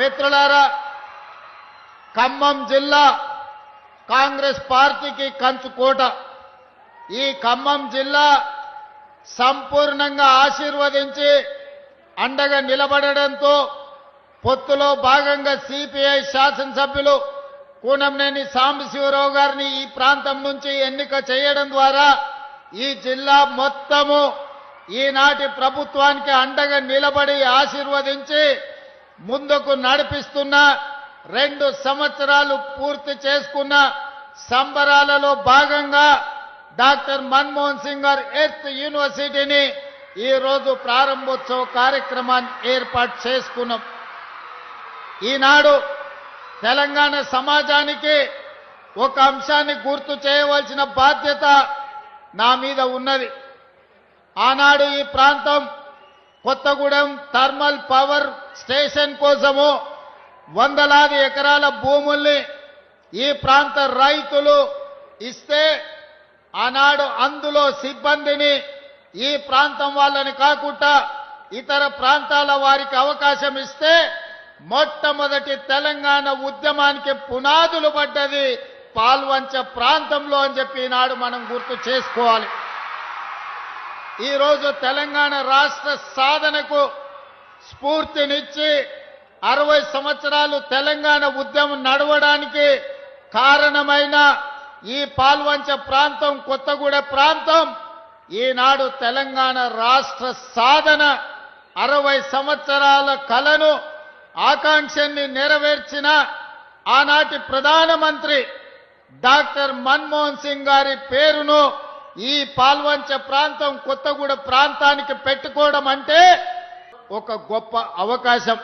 మిత్రులారా ఖమ్మం జిల్లా కాంగ్రెస్ పార్టీకి కంచుకోట ఈ ఖమ్మం జిల్లా సంపూర్ణంగా ఆశీర్వదించి అండగా నిలబడడంతో పొత్తులో భాగంగా సిపిఐ శాసనసభ్యులు కూనంనేని సాంబశివరావు గారిని ఈ ప్రాంతం నుంచి ఎన్నిక చేయడం ద్వారా ఈ జిల్లా మొత్తము ఈనాటి ప్రభుత్వానికి అండగా నిలబడి ఆశీర్వదించి ముందుకు నడిపిస్తున్న రెండు సంవత్సరాలు పూర్తి చేసుకున్న సంబరాలలో భాగంగా డాక్టర్ మన్మోహన్ సింగ్ గారు ఎర్త్ యూనివర్సిటీని ఈరోజు ప్రారంభోత్సవ కార్యక్రమాన్ని ఏర్పాటు చేసుకున్నాం. ఈనాడు తెలంగాణ సమాజానికి ఒక అంశాన్ని గుర్తు చేయవలసిన బాధ్యత నా మీద ఉన్నది. ఆనాడు ఈ ప్రాంతం కొత్తగూడెం థర్మల్ పవర్ స్టేషన్ కోసము వందలాది ఎకరాల భూముల్ని ఈ ప్రాంత రైతులు ఇస్తే ఆనాడు అందులో సిబ్బందిని ఈ ప్రాంతం వాళ్ళని కాకుండా ఇతర ప్రాంతాల వారికి అవకాశం ఇస్తే మొట్టమొదటి తెలంగాణ ఉద్యమానికి పునాదులు పడ్డది పాల్వంచ ప్రాంతంలో అని చెప్పి ఈనాడు మనం గుర్తు చేసుకోవాలి. ఈరోజు తెలంగాణ రాష్ట్ర సాధనకు స్ఫూర్తినిచ్చి అరవై సంవత్సరాలు తెలంగాణ ఉద్యమం నడవడానికి కారణమైన ఈ పాల్వంచ ప్రాంతం కొత్తగూడ ప్రాంతం ఈనాడు తెలంగాణ రాష్ట్ర సాధన అరవై సంవత్సరాల కలను ఆకాంక్షని నెరవేర్చిన ఆనాటి ప్రధానమంత్రి డాక్టర్ మన్మోహన్ సింగ్ గారి పేరును ఈ పాల్వంచ ప్రాంతం కొత్తగూడ ప్రాంతానికి పెట్టుకోవడం అంటే ఒక గొప్ప అవకాశం.